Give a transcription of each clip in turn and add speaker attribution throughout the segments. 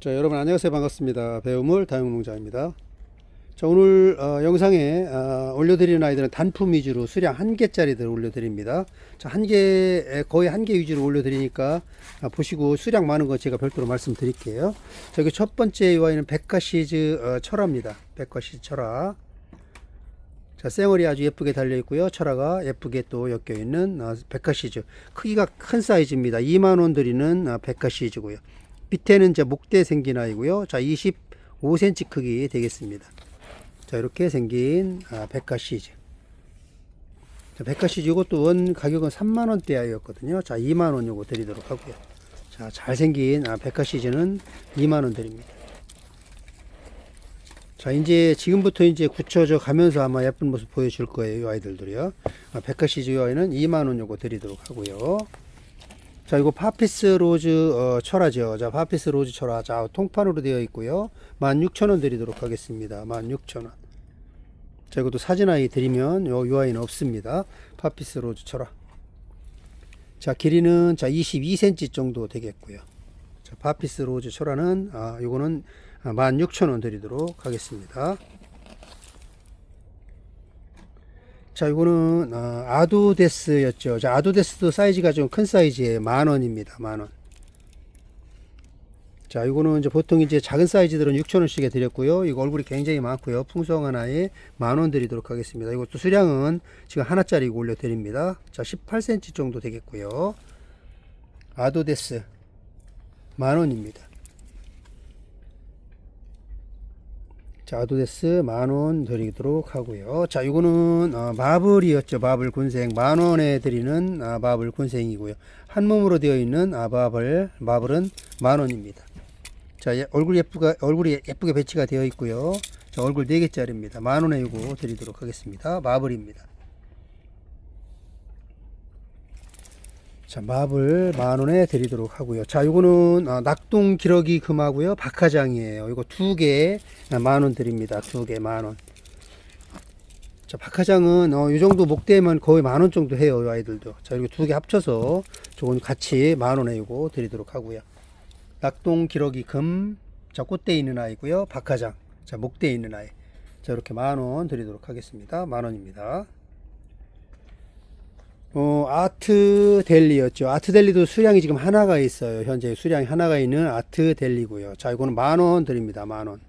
Speaker 1: 자 여러분 안녕하세요. 반갑습니다. 배우물 다용농장입니다. 자 오늘 어, 영상에 어, 올려드리는 아이들은 단품 위주로 수량 한 개짜리들 올려드립니다. 자 한 개 거의 한 개 위주로 올려드리니까 아, 보시고 수량 많은 거 제가 별도로 말씀드릴게요. 자 여기 첫 번째 이 아이는 백화 시즈 어, 철화입니다. 백화 시즈 철화. 자 쌩얼이 아주 예쁘게 달려 있고요. 철화가 예쁘게 또 엮여 있는 어, 백화 시즈. 크기가 큰 사이즈입니다. 2만 원 드리는 어, 백화 시즈고요 밑에는 이제 목대 생긴 아이고요. 자, 25cm 크기 되겠습니다. 자, 이렇게 생긴 아, 백화 시즈. 자, 백화 시즈 이것도 원 가격은 3만 원대 아이였거든요. 자, 2만 원 요거 드리도록 하고요. 자, 잘생긴 아, 백화 시즈는 2만 원 드립니다. 자, 이제 지금부터 이제 굳혀져 가면서 아마 예쁜 모습 보여줄 거예요. 이 아이들도요. 아, 백화 시즈 이 아이는 2만 원 요거 드리도록 하고요. 자, 이거 파피스 로즈 어, 철화죠. 자, 파피스 로즈 철화. 자, 통판으로 되어 있고요. 16,000원 드리도록 하겠습니다. 16,000원. 자, 이것도 사진 아이 드리면 요, 요 아이는 없습니다. 파피스 로즈 철화. 자, 길이는 자, 22cm 정도 되겠고요. 자, 파피스 로즈 철화는 아, 요거는 16,000원 드리도록 하겠습니다. 자, 이거는 어, 아두데스였죠. 자, 아두데스도 사이즈가 좀 큰 사이즈에 만 원입니다. 만 원. 자, 이거는 이제 보통 이제 작은 사이즈들은 6천 원씩에 드렸고요. 이거 얼굴이 굉장히 많고요. 풍성한 아이에 만 원 드리도록 하겠습니다. 이것도 수량은 지금 하나짜리 올려 드립니다. 자, 18cm 정도 되겠고요. 아두데스 만 원입니다. 자, 아도데스 만원 드리도록 하고요. 자, 이거는 어, 마블이었죠. 마블 군생 만 원에 드리는 아, 마블 군생이고요. 한 몸으로 되어 있는 아, 마블 마블은 만 원입니다. 자, 예, 얼굴 예쁘가 얼굴이 예쁘게 배치가 되어 있고요. 자, 얼굴 4 개짜리입니다. 만 원에 이거 드리도록 하겠습니다. 마블입니다. 자, 마블 만 원에 드리도록 하고요. 자, 요거는 아, 낙동 기러기 금하고요. 박하장이에요. 이거 두 개 만원 드립니다. 두 개 만 원. 자, 박하장은 어, 이 정도 목대면 거의 만원 정도 해요. 이 아이들도. 자, 이거 두개 합쳐서 저건 같이 만 원에 이거 드리도록 하고요. 낙동 기러기 금. 자, 꽃대 있는 아이고요. 박하장. 자, 목대 있는 아이. 자, 이렇게 만원 드리도록 하겠습니다. 만 원입니다. 어, 아트 델리였죠. 아트 델리도 수량이 지금 하나가 있어요. 현재 수량이 하나가 있는 아트 델리고요. 자, 이거는 만원 드립니다. 만 원.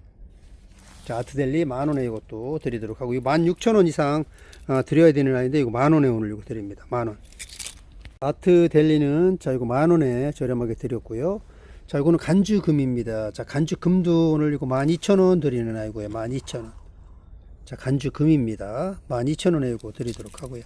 Speaker 1: 자, 아트 델리 만 원에 이것도 드리도록 하고, 이거 만 육천 원 이상 어, 드려야 되는 아이인데, 이거 만 원에 오늘 이거 드립니다. 만 원. 아트 델리는 자, 이거 만 원에 저렴하게 드렸고요. 자, 이거는 간주금입니다. 자, 간주금도 오늘 이거 만 이천 원 드리는 아이고요. 만 이천 원. 자, 간주금입니다. 만 이천 원에 이거 드리도록 하고요.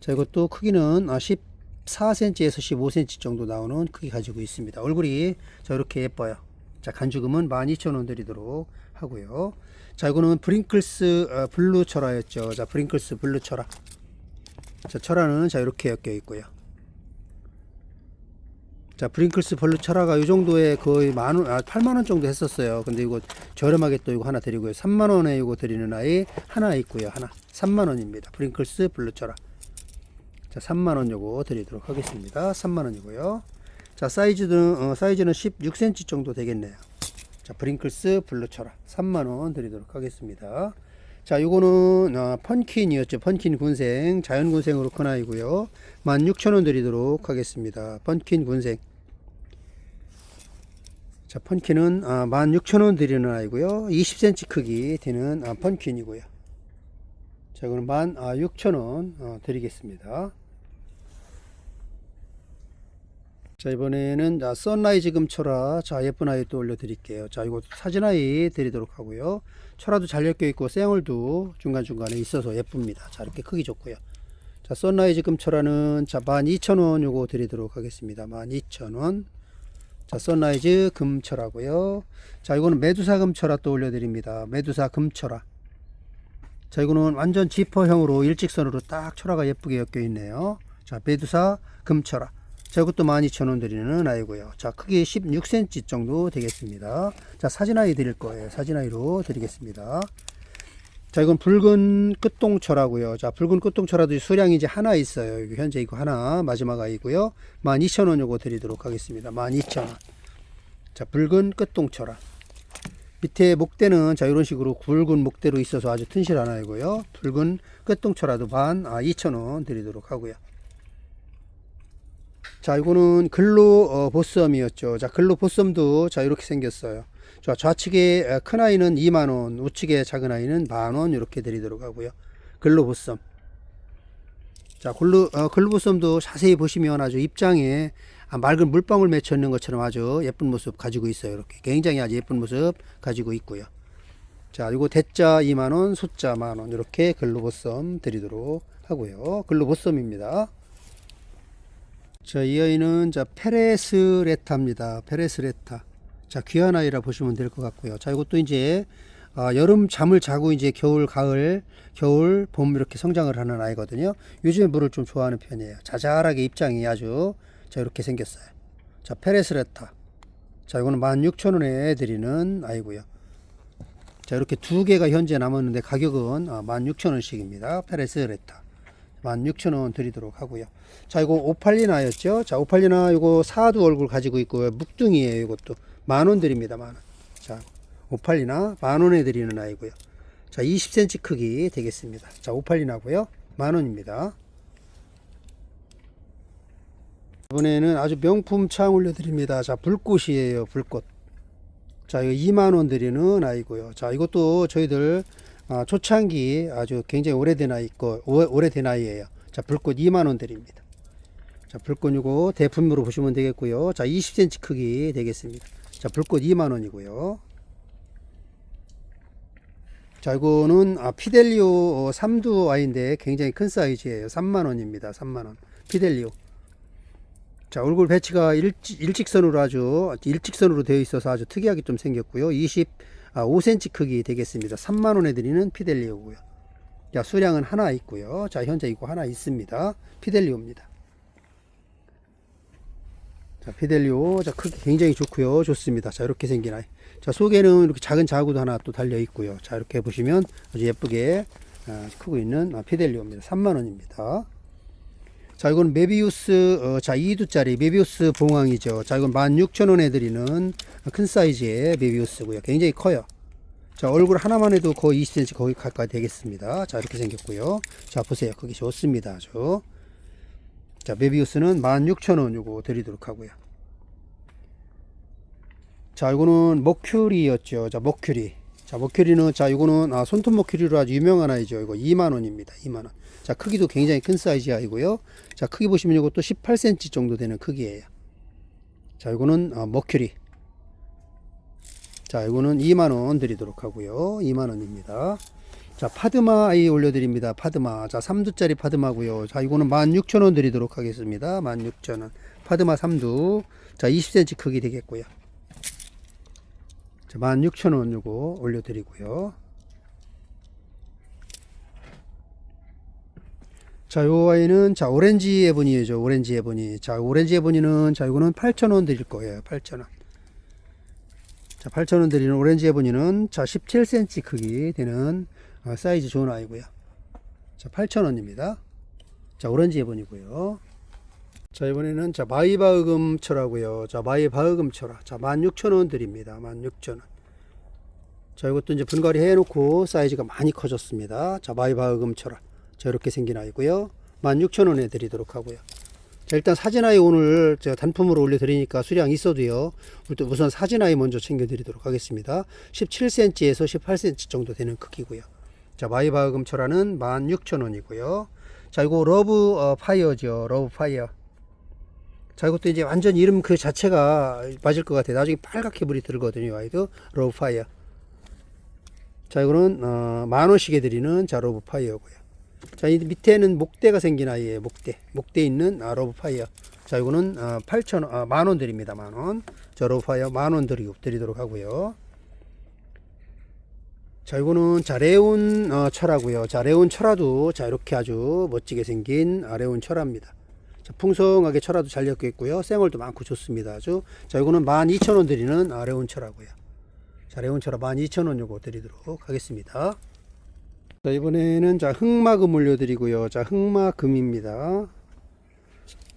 Speaker 1: 자, 이것도 크기는 14cm에서 15cm 정도 나오는 크기 가지고 있습니다. 얼굴이 자, 이렇게 예뻐요. 자, 간주금은 12,000원 드리도록 하고요. 자, 이거는 브링클스 어, 블루 철화였죠. 자, 브링클스 블루 철화. 자, 철화는 자, 이렇게 엮여 있고요. 자, 브링클스 블루 철화가 이 정도에 거의 만 원, 아, 8만 원 정도 했었어요. 근데 이거 저렴하게 또 이거 하나 드리고요. 3만 원에 이거 드리는 아이 하나 있고요. 하나. 3만 원입니다. 브링클스 블루 철화. 자, 3만원 요거 드리도록 하겠습니다. 3만원이고요. 자, 사이즈는, 어, 사이즈는 16cm 정도 되겠네요. 자, 브링클스 블루철화 3만원 드리도록 하겠습니다. 자, 요거는, 어, 펀킨이었죠. 펀킨 군생, 자연 군생으로 큰 아이고요. 16,000원 드리도록 하겠습니다. 펀킨 군생. 자, 펀킨은, 아, 16,000원 드리는 아이고요. 20cm 크기 되는 아, 펀킨이고요. 자, 이거는 16,000원 어, 드리겠습니다. 자, 이번에는 자, 선라이즈 금철화. 자, 예쁜 아이 또 올려 드릴게요. 자, 이거 사진 아이 드리도록 하고요. 철화도 잘 엮여 있고, 쌩얼도 중간중간에 있어서 예쁩니다. 자, 이렇게 크기 좋고요. 자, 선라이즈 금철화는 자, 12,000원 요거 드리도록 하겠습니다. 12,000원. 자, 선라이즈 금철화고요. 자, 이거는 메두사 금철화 또 올려 드립니다. 메두사 금철화. 자 이거는 완전 지퍼형으로 일직선으로 딱 철화가 예쁘게 엮여 있네요. 자 메두사 금철화 자 이것도 12,000원 드리는 아이고요. 자 크기 16cm 정도 되겠습니다. 자 사진아이 드릴 거예요. 사진아이로 드리겠습니다. 자 이건 붉은 끝동철하고요. 자 붉은 끝동철화도 수량이 이제 하나 있어요. 현재 이거 하나 마지막 아이고요. 12,000원 요거 드리도록 하겠습니다. 12,000원. 자, 붉은 끝동철화. 밑에 목대는 자, 이런 식으로 굵은 목대로 있어서 아주 튼실한 아이고요. 붉은 끝동철화도 반, 아, 2,000원 드리도록 하고요. 자, 이거는 글로 어, 보썸이었죠. 자, 글로 보썸도 자, 이렇게 생겼어요. 자, 좌측에 어, 큰 아이는 2만원, 우측에 작은 아이는 만원 이렇게 드리도록 하고요. 글로 보썸. 자, 글로, 어, 글로 보썸도 자세히 보시면 아주 입장에 아, 맑은 물방울 맺혀 있는 것처럼 아주 예쁜 모습 가지고 있어요. 이렇게 굉장히 아주 예쁜 모습 가지고 있고요. 자, 이거 대자 2만 원, 소자 만 원 이렇게 글로보썸 드리도록 하고요. 글로보썸입니다. 자, 이 아이는 자 페레스레타입니다. 페레스레타. 자, 귀한 아이라 보시면 될 것 같고요. 자, 이것도 이제 아, 여름 잠을 자고 이제 겨울, 가을, 겨울, 봄 이렇게 성장을 하는 아이거든요. 요즘에 물을 좀 좋아하는 편이에요. 자잘하게 입장이 아주 자 이렇게 생겼어요. 자, 페레스레타. 자, 이거는 16,000원에 드리는 아이고요. 자, 이렇게 두 개가 현재 남았는데 가격은 아, 16,000원씩입니다. 페레스레타. 16,000원 드리도록 하고요. 자, 이거 오팔리나였죠? 자, 오팔리나 이거 사두 얼굴 가지고 있고요. 묵둥이에요, 이것도. 만원 드립니다, 만 원. 자, 오팔리나 만 원에 드리는 아이고요. 자, 20cm 크기 되겠습니다. 자, 오팔리나고요. 만 원입니다. 이번에는 아주 명품 창 올려드립니다. 자, 불꽃이에요, 불꽃. 자, 이거 2만 원 드리는 아이고요. 자, 이것도 저희들 아, 초창기 아주 굉장히 오래된 아이 거 오- 오래된 아이예요. 자, 불꽃 2만 원 드립니다. 자, 불꽃 이거 대품으로 보시면 되겠고요. 자, 20cm 크기 되겠습니다. 자, 불꽃 2만 원이고요. 자, 이거는 아, 피델리오 어, 삼두 아이인데 굉장히 큰 사이즈예요. 3만 원입니다. 3만 원. 피델리오. 자, 얼굴 배치가 일직, 일직 선으로 아주 일직선으로 되어 있어서 아주 특이하게 좀 생겼고요. 20 아, 5cm 크기 되겠습니다. 3만 원에 드리는 피델리오고요. 자, 수량은 하나 있고요. 자, 현재 이거 하나 있습니다. 피델리오입니다. 자, 피델리오. 자, 크기 굉장히 좋고요. 좋습니다. 자, 이렇게 생긴 아이. 자, 속에는 이렇게 작은 자구도 하나 또 달려 있고요. 자, 이렇게 보시면 아주 예쁘게 아, 크고 있는 아, 피델리오입니다. 3만 원입니다. 자, 이건 메비우스, 어, 자, 2두짜리 메비우스 봉황이죠. 자, 이건 16,000원에 드리는 큰 사이즈의 메비우스고요. 굉장히 커요. 자, 얼굴 하나만 해도 거의 20cm 거의 가까이 되겠습니다. 자, 이렇게 생겼고요. 자, 보세요. 크기 좋습니다. 아주. 자, 메비우스는 16,000원 요거 드리도록 하고요. 자, 이거는 머큐리였죠. 자, 머큐리. 자, 머큐리는 자, 이거는 아, 손톱 머큐리로 아주 유명한 아이죠. 이거 2만 원입니다. 2만 원. 자, 크기도 굉장히 큰 사이즈 아이고요. 자, 크기 보시면 이것도 18cm 정도 되는 크기예요. 자, 이거는 아, 머큐리. 자, 이거는 2만 원 드리도록 하고요. 2만 원입니다. 자, 파드마 아이 올려드립니다. 파드마. 자, 3두짜리 파드마고요. 자, 이거는 16,000원 드리도록 하겠습니다. 16,000원. 파드마 3두. 자, 20cm 크기 되겠고요. 자, 16,000원 요거 올려드리고요. 자, 요 아이는 자, 오렌지 에보니죠. 오렌지 에보니. 자, 오렌지 에보니는 자, 이거는 8,000원 드릴 거예요. 8,000원. 자, 8,000원 드리는 오렌지 에보니는 자, 17cm 크기 되는 어, 사이즈 좋은 아이고요. 자, 8,000원입니다. 자, 오렌지 에보니고요. 자, 이번에는 자, 마이바흐금초라고요. 자, 마이바흐금초라. 자, 16,000원 드립니다. 16,000원. 자, 이것도 이제 분갈이 해 놓고 사이즈가 많이 커졌습니다. 자, 마이바흐금초라. 자, 이렇게 생긴 아이고요. 16,000원에 드리도록 하고요. 자, 일단 사진아이 오늘 제가 단품으로 올려드리니까 수량 있어도요. 우선 사진아이 먼저 챙겨드리도록 하겠습니다. 17cm에서 18cm 정도 되는 크기고요. 자, 마이바금철화는 16,000원이고요. 자, 이거 러브 어, 파이어죠. 러브 파이어. 자, 이것도 이제 완전 이름 그 자체가 맞을 것 같아요. 나중에 빨갛게 물이 들거든요. 아이도 러브 파이어. 자, 이거는 어, 만 원씩에 드리는 자 러브 파이어고요. 자, 이 밑에는 목대가 생긴 아이예요. 목대. 목대 있는 아, 러브 파이어. 자, 이거는 아, 8,000원, 아, 만원 드립니다. 만 원. 자, 러브 파이어 만원 드리고 드리도록 하고요. 자, 이거는 자, 레온 어, 철하고요. 자, 레온 철화도 자, 이렇게 아주 멋지게 생긴 아, 레온 철화입니다. 자, 풍성하게 철화도 잘 엮여 있고요. 생얼도 많고 좋습니다. 아주. 자, 이거는 12,000원 드리는 아, 레온 철하고요. 자, 레온 철화 12,000원 요거 드리도록 하겠습니다. 자, 이번에는 자, 흑마금 올려드리고요. 자, 흑마금입니다.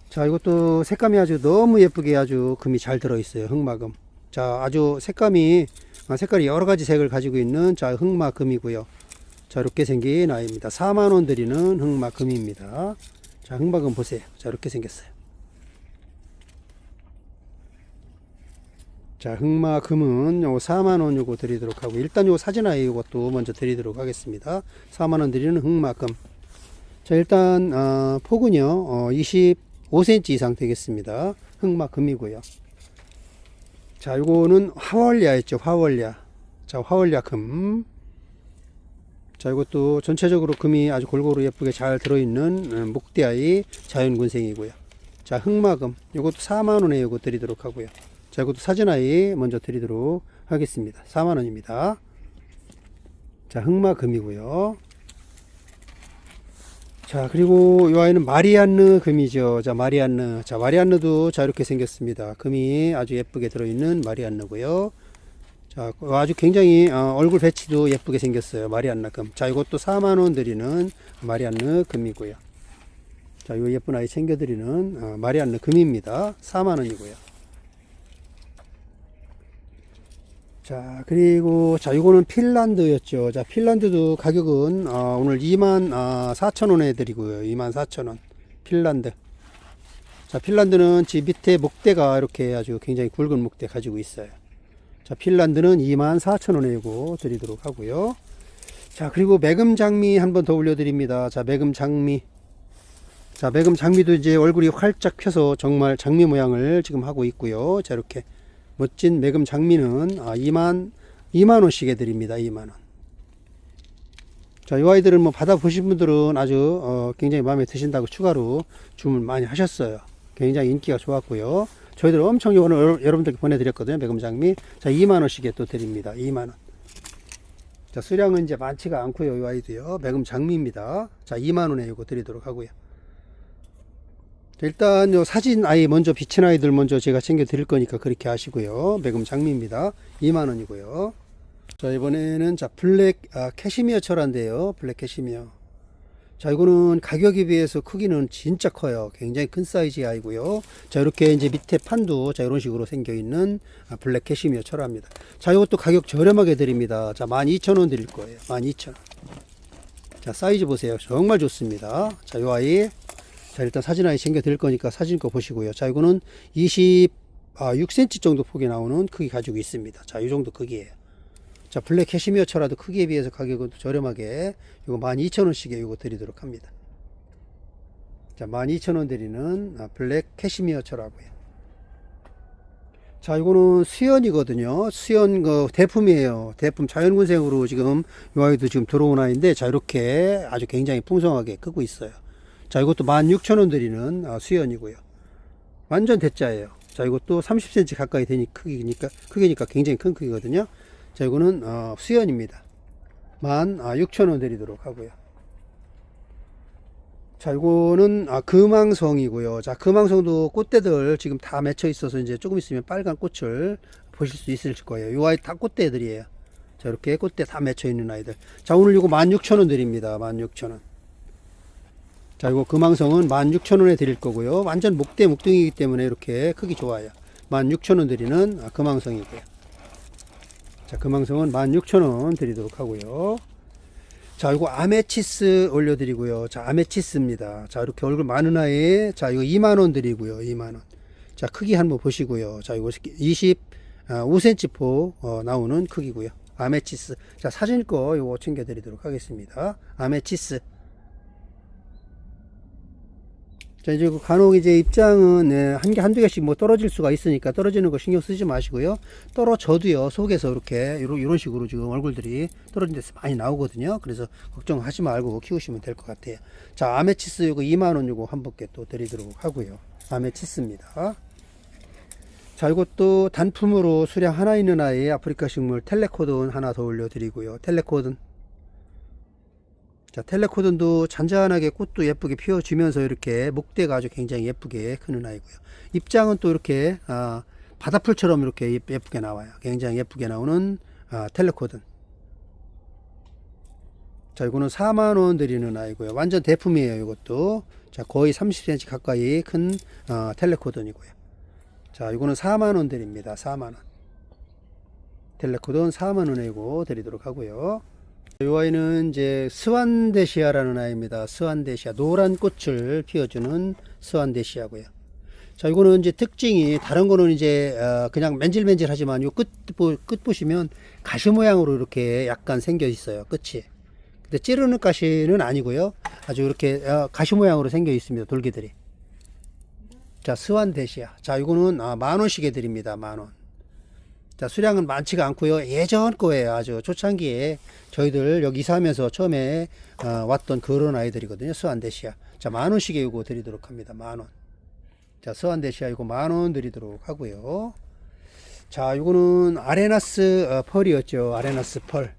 Speaker 1: 자, 이것도 색감이 아주 너무 예쁘게 아주 금이 잘 들어있어요. 흑마금. 자, 아주 색감이 아, 색깔이 여러 가지 색을 가지고 있는 자, 흑마금이고요. 자, 이렇게 생긴 아이입니다. 4만 원 드리는 흑마금입니다. 자, 흑마금 보세요. 자, 이렇게 생겼어요. 자, 흑마 금은 요거 4만 원 요거 드리도록 하고 일단 요거 사진 아이 요것도 먼저 드리도록 하겠습니다. 4만 원 드리는 흑마 금. 자, 일단 어, 폭은요. 어, 25cm 이상 되겠습니다. 흑마 금이고요. 자, 요거는 화월야 있죠. 화월야. 자, 화월야 금. 자, 이것도 전체적으로 금이 아주 골고루 예쁘게 잘 들어있는 어, 목대아이 자연군생이고요. 자, 흑마금. 요것도 4만원에 요거 드리도록 하고요. 자, 이것도 사진 아이 먼저 드리도록 하겠습니다. 4만원입니다. 자, 흑마금이고요. 자, 그리고 이 아이는 마리안느 금이죠. 자, 마리안느. 자, 마리안느도 자, 이렇게 생겼습니다. 금이 아주 예쁘게 들어있는 마리안느고요. 자, 아주 굉장히 어, 얼굴 배치도 예쁘게 생겼어요. 마리안느 금. 자, 이것도 4만원 드리는 마리안느 금이고요. 자, 이 예쁜 아이 챙겨드리는 어, 마리안느 금입니다. 4만원이고요. 자, 그리고, 자, 요거는 핀란드였죠. 자, 핀란드도 가격은, 어, 오늘 2만, 아, 4천원에 드리고요. 2만 4천원. 핀란드. 자, 핀란드는 지 밑에 목대가 이렇게 아주 굉장히 굵은 목대 가지고 있어요. 자, 핀란드는 2만 4천원에 요거 드리도록 하고요. 자, 그리고 매금 장미 한번 더 올려 드립니다. 자, 매금 장미. 자, 매금 장미도 이제 얼굴이 활짝 펴서 정말 장미 모양을 지금 하고 있고요. 자, 이렇게. 멋진 매금 장미는 아, 2만 2만 원씩에 드립니다. 2만 원. 자, 이 아이들은 뭐 받아 보신 분들은 아주 어, 굉장히 마음에 드신다고 추가로 주문 많이 하셨어요. 굉장히 인기가 좋았고요. 저희들 엄청 여러- 여러분들께 보내드렸거든요. 매금 장미. 자, 2만 원씩에 또 드립니다. 2만 원. 자, 수량은 이제 많지가 않고요. 이 아이도요. 매금 장미입니다. 자, 2만 원에 이거 드리도록 하고요. 자, 일단 요 사진 아이 먼저 비친 아이들 먼저 제가 챙겨 드릴 거니까 그렇게 하시고요. 매금 장미입니다. 2만 원이고요. 자, 이번에는 자, 블랙 아, 캐시미어 철화인데요. 블랙 캐시미어. 자, 이거는 가격에 비해서 크기는 진짜 커요. 굉장히 큰 사이즈의 아이고요. 자, 이렇게 이제 밑에 판도 자, 이런 식으로 생겨 있는 아, 블랙 캐시미어 철화입니다. 자, 이것도 가격 저렴하게 드립니다. 자, 12,000원 드릴 거예요. 12,000원. 자, 사이즈 보세요. 정말 좋습니다. 자, 요 아이 자, 일단 사진 아이 챙겨 드릴 거니까 사진 거 보시고요. 자, 이거는 26cm 정도 폭이 나오는 크기 가지고 있습니다. 자, 이 정도 크기예요. 자, 블랙 캐시미어처라도 크기에 비해서 가격은 저렴하게 이거 12,000원씩에 이거 드리도록 합니다. 자, 12,000원 드리는 아, 블랙 캐시미어처라고요. 자, 이거는 수연이거든요. 수연 그 대품이에요. 대품 자연군생으로 지금 이 아이도 지금 들어온 아이인데 자, 이렇게 아주 굉장히 풍성하게 크고 있어요. 자, 이것도 16,000원 드리는 아, 수연이고요. 완전 대자예요. 자, 이것도 30cm 가까이 되니 크기니까 크기니까 굉장히 큰 크기거든요. 자, 이거는 어, 수연입니다. 16,000원 드리도록 하고요. 자, 이거는 아, 금왕성이고요. 자, 금왕성도 꽃대들 지금 다 맺혀 있어서 이제 조금 있으면 빨간 꽃을 보실 수 있을 거예요. 이 아이 다 꽃대들이에요. 자, 이렇게 꽃대 다 맺혀 있는 아이들. 자, 오늘 이거 16,000원 드립니다. 16,000원. 자, 이거 금왕성은 16,000원에 드릴 거고요. 완전 목대 목등이기 때문에 이렇게 크기 좋아요. 16,000원 드리는 아, 금왕성이고요. 자, 금왕성은 16,000원 드리도록 하고요. 자, 이거 아메치스 올려드리고요. 자, 아메치스입니다. 자, 이렇게 얼굴 많은 아이. 자, 이거 2만원 드리고요. 2만원. 자, 크기 한번 보시고요. 자, 이거 25cm 포 어, 나오는 크기고요. 아메치스. 자, 사진 거 이거 챙겨드리도록 하겠습니다. 아메치스. 자, 이제 그 간혹 이제 입장은 네, 한 개, 한두 개씩 뭐 떨어질 수가 있으니까 떨어지는 거 신경 쓰지 마시고요. 떨어져도요, 속에서 이렇게, 이런, 이런 식으로 지금 얼굴들이 떨어진 데서 많이 나오거든요. 그래서 걱정하지 말고 키우시면 될 것 같아요. 자, 아메치스 요거 2만원 요거 한 번께 또 드리도록 하고요. 아메치스입니다. 자, 이것도 단품으로 수량 하나 있는 아이 아프리카 식물 텔레코든 하나 더 올려드리고요. 텔레코든. 자, 텔레코든도 잔잔하게 꽃도 예쁘게 피워주면서 이렇게 목대가 아주 굉장히 예쁘게 크는 아이고요. 입장은 또 이렇게 아, 바다풀처럼 이렇게 예- 예쁘게 나와요. 굉장히 예쁘게 나오는 아, 텔레코든. 자, 이거는 4만원 드리는 아이고요. 완전 대품이에요, 이것도. 자, 거의 30cm 가까이 큰 아, 텔레코든이고요. 자, 이거는 4만원 드립니다. 4만원. 델레코돈 4만원이고 드리도록 하고요. 이 아이는 이제 스완데시아라는 아이입니다. 스완데시아. 노란 꽃을 피워주는 스완데시아고요. 자, 이거는 이제 특징이 다른 거는 이제 어, 그냥 맨질맨질하지만 요 끝, 보시면 가시 모양으로 이렇게 약간 생겨 있어요. 끝이. 근데 찌르는 가시는 아니고요. 아주 이렇게 어, 가시 모양으로 생겨 있습니다. 돌개들이. 자, 스완데시아. 자, 이거는 아, 만 원씩에 드립니다. 만 원. 자, 수량은 많지가 않고요. 예전 거예요. 아주 초창기에 저희들 여기 이사하면서 처음에 어, 왔던 그런 아이들이거든요. 스완데시아. 자, 만 원씩에 이거 드리도록 합니다. 만 원. 자, 스완데시아 이거 만 원 드리도록 하고요. 자, 이거는 아레나스 어, 펄이었죠. 아레나스 펄.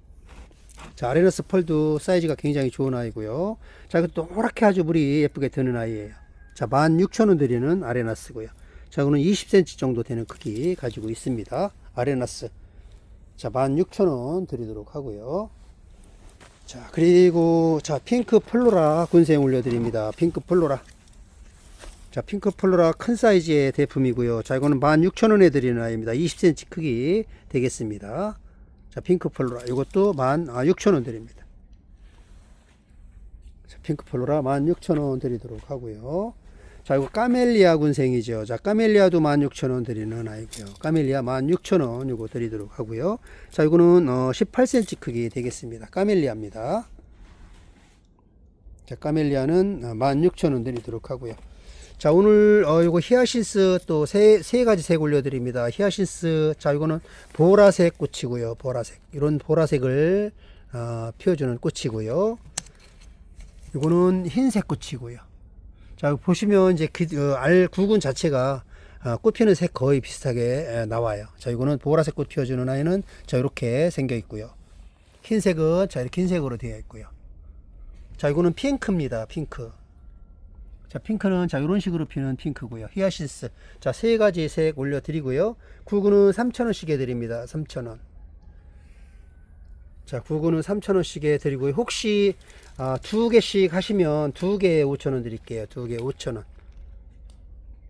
Speaker 1: 자, 아레나스 펄도 사이즈가 굉장히 좋은 아이고요. 자, 이거 노랗게 아주 물이 예쁘게 드는 아이예요. 자, 16,000원 드리는 아레나스고요. 자, 이거는 20cm 정도 되는 크기 가지고 있습니다. 아레나스. 자, 16,000원 드리도록 하고요. 자, 그리고 자, 핑크 플로라 군생 올려 드립니다. 핑크 플로라. 자, 핑크 플로라 큰 사이즈의 제품이고요. 자, 이거는 16,000원에 드리는 아이입니다. 20cm 크기 되겠습니다. 자, 핑크 플로라. 이것도 16,000원 드립니다. 자, 핑크 플로라 16,000원 드리도록 하고요. 자, 이거 까멜리아 군생이죠. 자, 까멜리아도 16,000원 드리는 아이고요. 까멜리아 16,000원 이거 드리도록 하고요. 자, 이거는 어, 18cm 크기 되겠습니다. 까멜리아입니다. 자, 까멜리아는 어, 16,000원 드리도록 하고요. 자, 오늘 어 요거 히아신스 또 세 세 가지 색 올려 드립니다. 히아신스 자, 이거는 보라색 꽃이고요. 보라색. 이런 보라색을 어, 피워 주는 꽃이고요. 이거는 흰색 꽃이고요. 자, 보시면 이제 그, 어, 알 구근 자체가 어, 꽃 피는 색 거의 비슷하게 에, 나와요. 자, 이거는 보라색 꽃 피워주는 아이는 자, 이렇게 생겨 있고요. 흰색은 자, 이렇게 흰색으로 되어 있고요. 자, 이거는 핑크입니다. 핑크. 자, 핑크는 자, 이런 식으로 피는 핑크고요. 히아신스. 자, 세 가지 색 올려드리고요. 구근은 3,000원씩에 드립니다. 3,000원. 자, 구근은 3,000원씩에 드리고요. 혹시 아, 두 개씩 하시면 두 개에 5,000원 드릴게요. 두 개에 5,000원.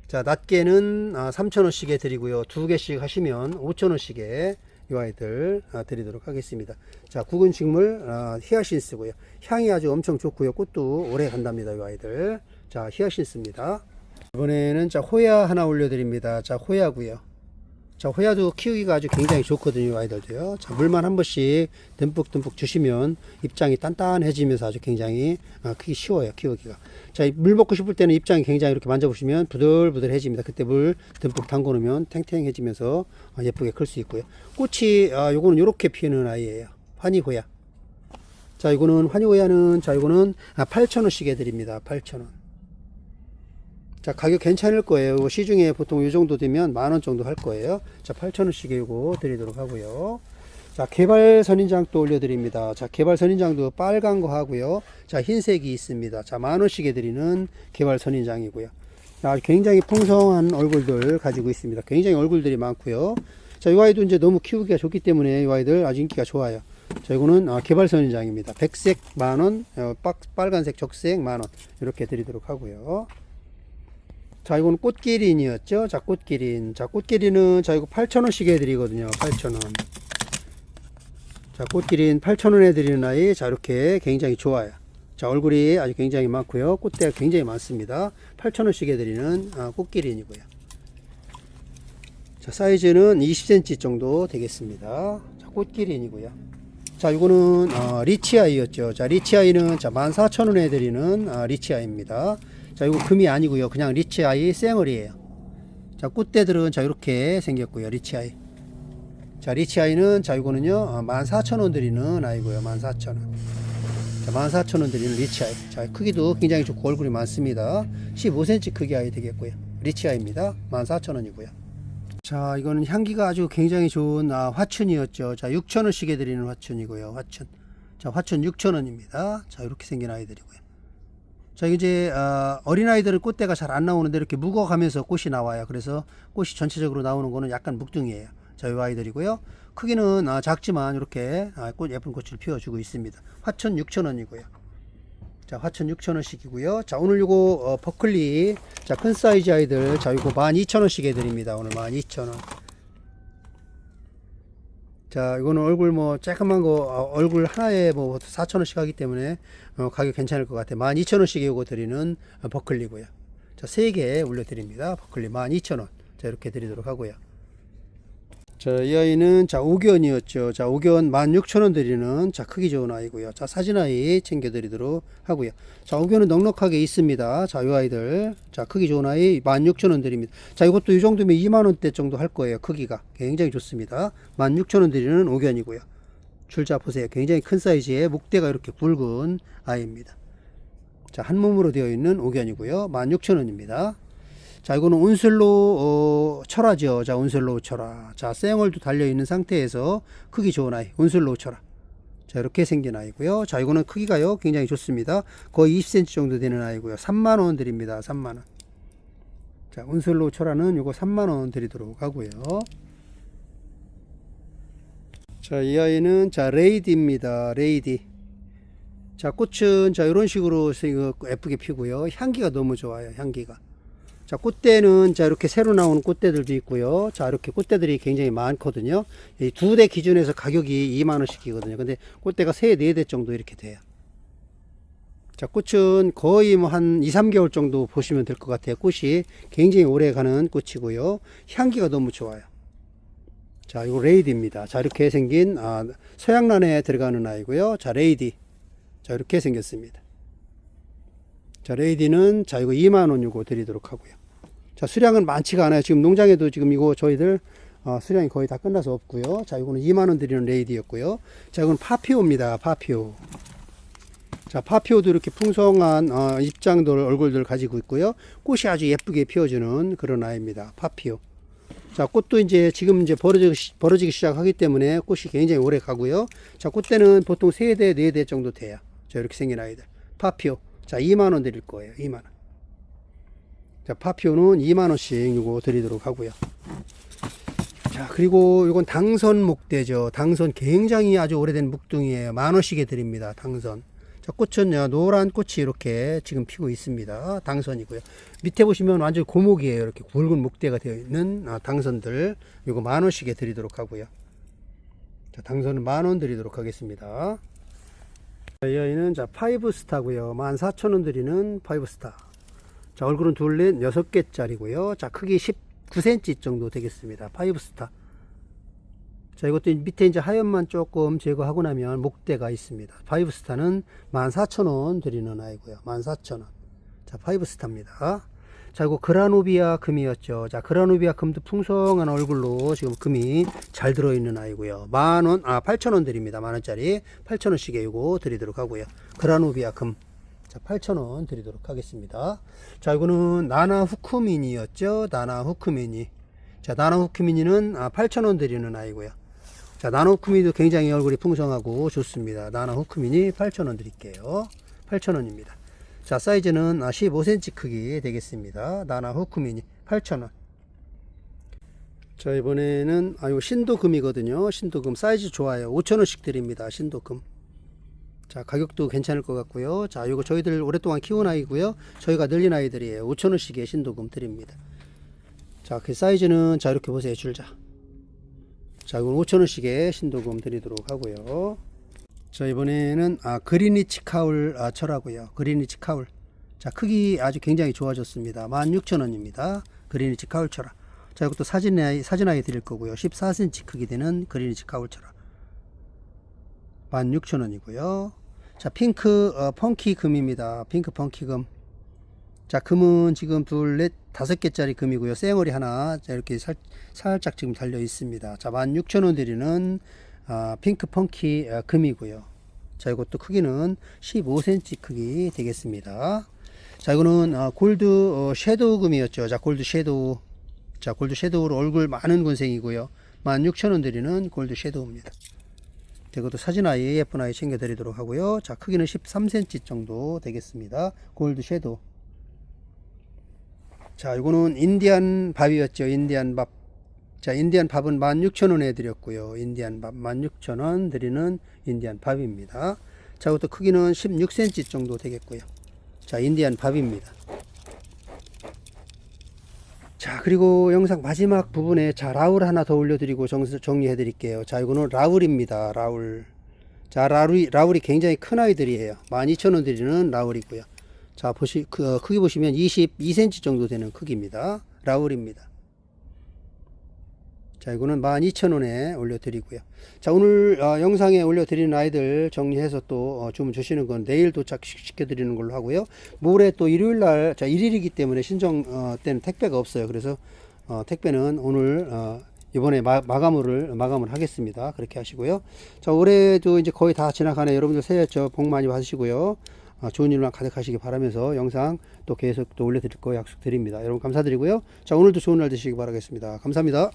Speaker 1: 자, 낱개는 아, 3,000원씩에 드리고요. 두 개씩 하시면 5,000원씩에 이 아이들 아, 드리도록 하겠습니다. 자, 구근 식물 아, 히아신스고요. 향이 아주 엄청 좋고요. 꽃도 오래 간답니다. 이 아이들. 자, 히아신스입니다. 이번에는 자, 호야 하나 올려 드립니다. 자, 호야고요. 자, 호야도 키우기가 아주 굉장히 좋거든요, 아이들도요. 자, 물만 한 번씩 듬뿍듬뿍 주시면 입장이 단단해지면서 아주 굉장히 아, 크기 쉬워요, 키우기가. 자, 이물 먹고 싶을 때는 입장이 굉장히 이렇게 만져보시면 부들부들해집니다. 그때 물 듬뿍 담궈 놓으면 탱탱해지면서 아, 예쁘게 클 수 있고요. 꽃이, 아, 요거는 요렇게 피는 아이예요. 환희호야. 자, 이거는 환희호야는, 자, 이거는 아, 8,000원씩에 드립니다. 8,000원. 자 가격 괜찮을 거예요. 시중에 보통 이 정도 되면 만 원 정도 할 거예요. 자 8,000원씩에 이거 드리도록 하고요. 자 개발 선인장 또 올려드립니다. 자 개발 선인장도 빨간 거 하고요. 자 흰색이 있습니다. 자 만원씩에 드리는 개발 선인장이고요. 자 굉장히 풍성한 얼굴들 가지고 있습니다. 굉장히 얼굴들이 많고요. 자이 아이도 이제 너무 키우기가 좋기 때문에 이 아이들 아주 인기가 좋아요. 자 이거는 아, 개발 선인장입니다. 백색 만원 어, 빡- 빨간색 적색 만원 이렇게 드리도록 하고요 자, 이거는 꽃기린이었죠? 자, 꽃기린. 자, 꽃기린은 자, 이거 8,000원씩 해드리거든요. 8,000원. 자, 꽃기린 8,000원에 드리는 아이. 자, 이렇게 굉장히 좋아요. 자, 얼굴이 아주 굉장히 많고요. 꽃대가 굉장히 많습니다. 8,000원씩 해드리는 아, 꽃기린이고요. 자, 사이즈는 20cm 정도 되겠습니다. 자, 꽃기린이고요. 자, 이거는 어, 리치아이였죠. 자, 리치아이는 자, 14,000원에 드리는 아, 리치아이입니다. 자, 이거 금이 아니고요. 그냥 리치아이 쌩얼이에요. 자, 꽃대들은 자, 이렇게 생겼고요. 리치아이. 자, 리치아이는 자, 이거는요. 어, 14,000원 드리는 아이고요. 14,000원. 자, 14,000원 드리는 리치아이. 자, 크기도 굉장히 좋고 얼굴이 많습니다. 15cm 크기 아이 되겠고요. 리치아이입니다. 14,000원이고요. 자, 이거는 향기가 아주 굉장히 좋은 아, 화춘이었죠. 자, 6,000원씩에 드리는 화춘이고요. 화춘. 자, 화춘 6,000원입니다. 자, 이렇게 생긴 아이들이고요. 자, 이제 어, 어린아이들은 꽃대가 잘 안 나오는데 이렇게 묵어가면서 꽃이 나와요. 그래서 꽃이 전체적으로 나오는 거는 약간 묵둥이에요. 자, 이 아이들이고요. 크기는 아, 작지만 이렇게 아, 꽃 예쁜 꽃을 피워주고 있습니다. 화천 6,000원이고요. 자, 화천 6,000원씩이고요. 자, 오늘 요거 어, 버클리 자, 큰 사이즈 아이들 자, 요거 12,000원씩 해드립니다. 오늘 12,000원. 자, 이거는 얼굴 뭐 쬐끔한 거 어, 얼굴 하나에 뭐 4,000원씩 하기 때문에 어, 가격 괜찮을 것 같아요. 12,000원씩 이거 드리는 어, 버클리고요. 자, 세 개 올려 드립니다. 버클리 12,000원. 자, 이렇게 드리도록 하고요. 자, 이 아이는 자, 오견이었죠. 자, 오견 16,000원 드리는 자, 크기 좋은 아이고요. 자, 사진 아이 챙겨 드리도록 하고요. 자, 오견은 넉넉하게 있습니다. 자, 요 아이들. 자, 크기 좋은 아이 16,000원 드립니다. 자, 이것도 이 정도면 2만 원대 정도 할 거예요. 크기가. 굉장히 좋습니다. 16,000원 드리는 오견이고요. 줄자 보세요. 굉장히 큰 사이즈의 목대가 이렇게 굵은 아이입니다. 자, 한 몸으로 되어 있는 오견이고요. 16,000원입니다. 자, 이거는 온슬로 어, 철화죠. 자, 온슬로 철화. 자, 쌩얼도 달려 있는 상태에서 크기 좋은 아이. 온슬로 철화. 자, 이렇게 생긴 아이고요. 자, 이거는 크기가요. 굉장히 좋습니다. 거의 20cm 정도 되는 아이고요. 3만 원 드립니다. 3만 원. 자, 온슬로 철화는 요거 3만 원 드리도록 하고요. 자, 이 아이는 자, 레이디입니다. 레이디. 자, 꽃은 자, 이런 식으로 생- 예쁘게 피고요. 향기가 너무 좋아요. 향기가. 자, 꽃대는 자, 이렇게 새로 나오는 꽃대들도 있고요. 자, 이렇게 꽃대들이 굉장히 많거든요. 이 두 대 기준에서 가격이 2만 원씩이거든요. 근데 꽃대가 세, 네 대 정도 이렇게 돼요. 자, 꽃은 거의 뭐 한 2, 3개월 정도 보시면 될 것 같아요. 꽃이 굉장히 오래 가는 꽃이고요. 향기가 너무 좋아요. 자, 이거 레이디입니다. 자, 이렇게 생긴 아, 서양란에 들어가는 아이고요. 자, 레이디. 자, 이렇게 생겼습니다. 자, 레이디는 자, 이거 2만 원 요거 드리도록 하고요. 자, 수량은 많지가 않아요. 지금 농장에도 지금 이거 저희들 어, 수량이 거의 다 끝나서 없고요. 자, 이거는 2만 원 드리는 레이디였고요. 자, 이건 파피오입니다. 파피오. 자, 파피오도 이렇게 풍성한 어, 입장들, 얼굴들 가지고 있고요. 꽃이 아주 예쁘게 피어주는 그런 아이입니다. 파피오. 자, 꽃도 이제 지금 이제 벌어지기, 시- 벌어지기 시작하기 때문에 꽃이 굉장히 오래 가고요. 자, 꽃대는 보통 3대, 4대 정도 돼요. 자, 이렇게 생긴 아이들. 파피오. 자, 2만원 드릴 거예요. 2만원. 자, 파피오는 2만원씩 요거 드리도록 하고요. 자, 그리고 이건 당선 목대죠. 당선 굉장히 아주 오래된 묵둥이에요. 만원씩에 드립니다. 당선. 자, 꽃은 요 노란 꽃이 이렇게 지금 피고 있습니다. 당선이고요. 밑에 보시면 완전 고목이에요. 이렇게 굵은 목대가 되어 있는 아, 당선들. 요거 만 원씩에 드리도록 하고요. 자, 당선은 만원 드리도록 하겠습니다. 자, 이 아이는 자, 파이브 스타고요. 14,000원 드리는 파이브 스타. 자, 얼굴은 둘, 넷, 여섯 개짜리고요. 자, 크기 19cm 정도 되겠습니다. 파이브 스타. 자, 이것도 밑에 이제 하얀만 조금 제거하고 나면 목대가 있습니다. 파이브 스타는 14,000원 드리는 아이고요. 14,000원. 자, 파이브 스타입니다. 자, 이거 그라노비아 금이었죠. 자, 그라노비아 금도 풍성한 얼굴로 지금 금이 잘 들어있는 아이고요. 만 원, 아, 8,000원 드립니다. 만 원짜리. 8,000원씩에 이거 드리도록 하고요. 그라노비아 금. 자, 8,000원 드리도록 하겠습니다. 자, 이거는 나나 후크미니였죠. 나나 후크미니. 자, 나나 후크미니는 아, 8,000원 드리는 아이고요. 자, 나나 후크미니도 굉장히 얼굴이 풍성하고 좋습니다. 나나 후크미니 8,000원 드릴게요. 8,000원입니다. 자, 사이즈는 15cm 크기 되겠습니다. 나나 후크미니 8,000원. 자, 이번에는 아, 요 신도금이거든요. 신도금 사이즈 좋아요. 5,000원씩 드립니다. 신도금. 자, 가격도 괜찮을 것 같고요. 자, 요거 저희들 오랫동안 키운 아이고요. 저희가 늘린 아이들이에요. 5,000원씩의 신도금 드립니다. 자, 그 사이즈는 자, 이렇게 보세요. 줄자. 자, 이건 5,000원씩의 신도금 드리도록 하고요. 자, 이번에는 아, 그리니치 카울 아, 철하고요. 그리니치 카울. 자, 크기 아주 굉장히 좋아졌습니다. 16,000원입니다. 그리니치 카울 철화. 자, 이것도 사진 아이, 사진 아이 드릴 거고요. 14cm 크기 되는 그리니치 카울 철화. 16,000원이고요. 자, 핑크 어, 펑키 금입니다. 핑크 펑키 금. 자, 금은 지금 둘, 넷, 다섯 개짜리 금이고요. 쌩얼이 하나 자, 이렇게 살, 살짝 지금 달려 있습니다. 자, 16,000원 드리는 아, 핑크 펑키 아, 금이고요. 자, 이것도 크기는 15cm 크기 되겠습니다. 자, 이거는 아, 골드 어, 섀도우 금이었죠. 자, 골드 섀도우. 자, 골드 섀도우로 얼굴 많은 군생이고요. 16,000원 드리는 골드 섀도우입니다. 자, 이것도 사진 아이 예쁜 아이 챙겨 드리도록 하고요. 자, 크기는 13cm 정도 되겠습니다. 골드 섀도우. 자, 이거는 인디안 밥이었죠. 인디안 밥. 자, 인디안 밥은 16,000원에 드렸고요. 인디안 밥 16,000원 드리는 인디안 밥입니다. 자, 이것도 크기는 16cm 정도 되겠고요. 자, 인디안 밥입니다. 자, 그리고 영상 마지막 부분에 자, 라울 하나 더 올려드리고 정, 정리해 드릴게요. 자, 이거는 라울입니다. 라울. 자, 라울이, 라울이 굉장히 큰 아이들이에요. 12,000원 드리는 라울이고요. 자, 보시, 그, 어, 크기 보시면 22cm 정도 되는 크기입니다. 라울입니다. 자, 이거는 12,000원에 올려드리고요. 자, 오늘 어, 영상에 올려드리는 아이들 정리해서 또 어, 주문 주시는 건 내일 도착시켜드리는 걸로 하고요. 모레 또 일요일 날, 자, 1일이기 때문에 신청 어, 때는 택배가 없어요. 그래서 어, 택배는 오늘 어, 이번에 마, 마감을 마감을 하겠습니다. 그렇게 하시고요. 자, 올해도 이제 거의 다 지나가네. 여러분들 새해 저복 많이 받으시고요. 어, 좋은 일만 가득하시기 바라면서 영상 또 계속 또 올려드릴 거 약속드립니다. 여러분 감사드리고요. 자, 오늘도 좋은 날 되시기 바라겠습니다. 감사합니다.